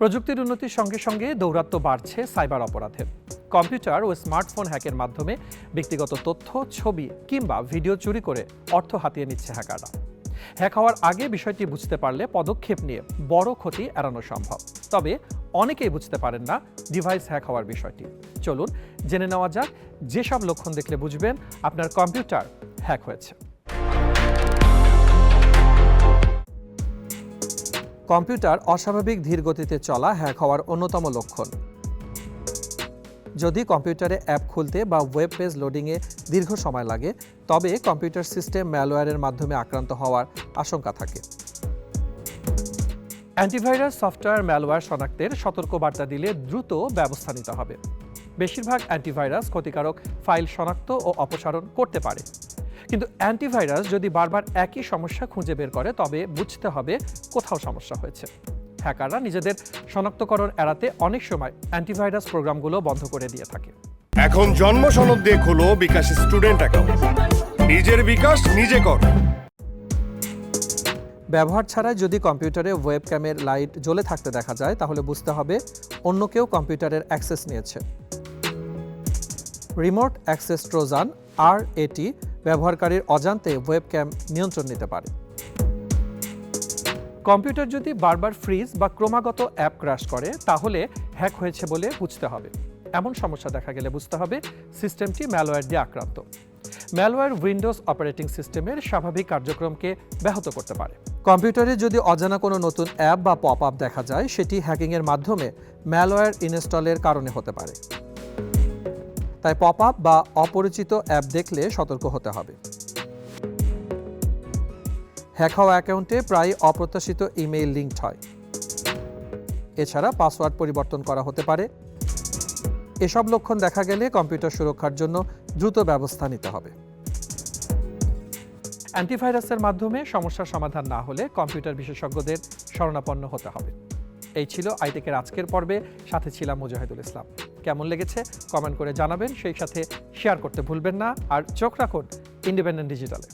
প্রযুক্তির উন্নতির সঙ্গে সঙ্গে দৌরাত্ম্য বাড়ছে সাইবার অপরাধের কম্পিউটার ও স্মার্টফোন হ্যাকের মাধ্যমে ব্যক্তিগত তথ্য, ছবি কিংবা ভিডিও চুরি করে অর্থ হাতিয়ে নিচ্ছে হ্যাকাররা। হ্যাক হওয়ার আগে বিষয়টি বুঝতে পারলে পদক্ষেপ নিয়ে বড় ক্ষতি এড়ানো সম্ভব। তবে অনেকেই বুঝতে পারেন না ডিভাইস হ্যাক হওয়ার বিষয়টি। চলুন জেনে নেওয়া যাক, যেসব লক্ষণ দেখলে বুঝবেন আপনার কম্পিউটার হ্যাক হয়েছে। কম্পিউটার অস্বাভাবিক ধীর গতিতে চলা হ্যাক হওয়ার অন্যতম লক্ষণ। যদি কম্পিউটারে অ্যাপ খুলতে বা ওয়েব পেজ লোডিংয়ে দীর্ঘ সময় লাগে, তবে কম্পিউটার সিস্টেম ম্যালওয়্যারের মাধ্যমে আক্রান্ত হওয়ার আশঙ্কা থাকে। অ্যান্টিভাইরাস সফটওয়্যার ম্যালওয়্যার শনাক্তের সতর্কবার্তা দিলে দ্রুত ব্যবস্থা নিতে হবে। বেশিরভাগ অ্যান্টিভাইরাস ক্ষতিকারক ফাইল শনাক্ত ও অপসারণ করতে পারে। কিন্তু অ্যান্টিভাইরাস যদি বারবার একই সমস্যা খুঁজে বের করে তবে বুঝতে হবে কোথাও সমস্যা হয়েছে। হ্যাকাররা নিজেদের শনাক্তকরণ এড়াতে অনেক সময় অ্যান্টিভাইরাস প্রোগ্রামগুলো বন্ধ করে দিয়ে থাকে। এখন জন্ম সনদ দিয়ে খোলো বিকাশ স্টুডেন্ট অ্যাকাউন্ট। নিজের বিকাশ নিজে কর। ব্যবহার ছাড়াই যদি কম্পিউটারে ওয়েব ক্যামের লাইট জ্বলে থাকতে দেখা যায় তাহলে বুঝতে হবে অন্য কেউ কম্পিউটারের অ্যাক্সেস নিয়েছে। রিমোট অ্যাক্সেস ট্রোজান আর এটি ব্যবহারকারীর অজান্তে ওয়েব ক্যাম নিয়ন্ত্রণ নিতে পারে। কম্পিউটার যদি বারবার ফ্রিজ বা ক্রমাগত অ্যাপ ক্র্যাশ করে, তাহলে হ্যাক হয়েছে বলে বুঝতে হবে। এমন সমস্যা দেখা গেলে বুঝতে হবে সিস্টেমটি ম্যালওয়্যার দিয়ে আক্রান্ত। ম্যালওয়্যার উইন্ডোজ অপারেটিং সিস্টেমের স্বাভাবিক কার্যক্রমকে ব্যাহত করতে পারে। কম্পিউটারে যদি অজানা কোনো নতুন অ্যাপ বা পপ আপ দেখা যায়, সেটি হ্যাকিংয়ের মাধ্যমে ম্যালওয়্যার ইনস্টলের কারণে হতে পারে। তাই পপ আপ বা অপরিচিত অ্যাপ দেখলে সতর্ক হতে হবে। হ্যাক হওয়া অ্যাকাউন্টে প্রায় অপ্রত্যাশিত ইমেইল লিঙ্কড হয়। এছাড়া পাসওয়ার্ড পরিবর্তন করা হতে পারে। এসব লক্ষণ দেখা গেলে কম্পিউটার সুরক্ষার জন্য দ্রুত ব্যবস্থা নিতে হবে। অ্যান্টিভাইরাসের মাধ্যমে সমস্যার সমাধান না হলে কম্পিউটার বিশেষজ্ঞদের শরণাপন্ন হতে হবে। এই ছিল আইটেকের আজকের পর্বে, সাথে ছিলাম মুজাহিদুল ইসলাম। কেমন লেগেছে কমেন্ট করে জানাবেন। সেই সাথে শেয়ার করতে ভুলবেন না। আর চোখ রাখুন ইন্ডিপেন্ডেন্ট ডিজিটালে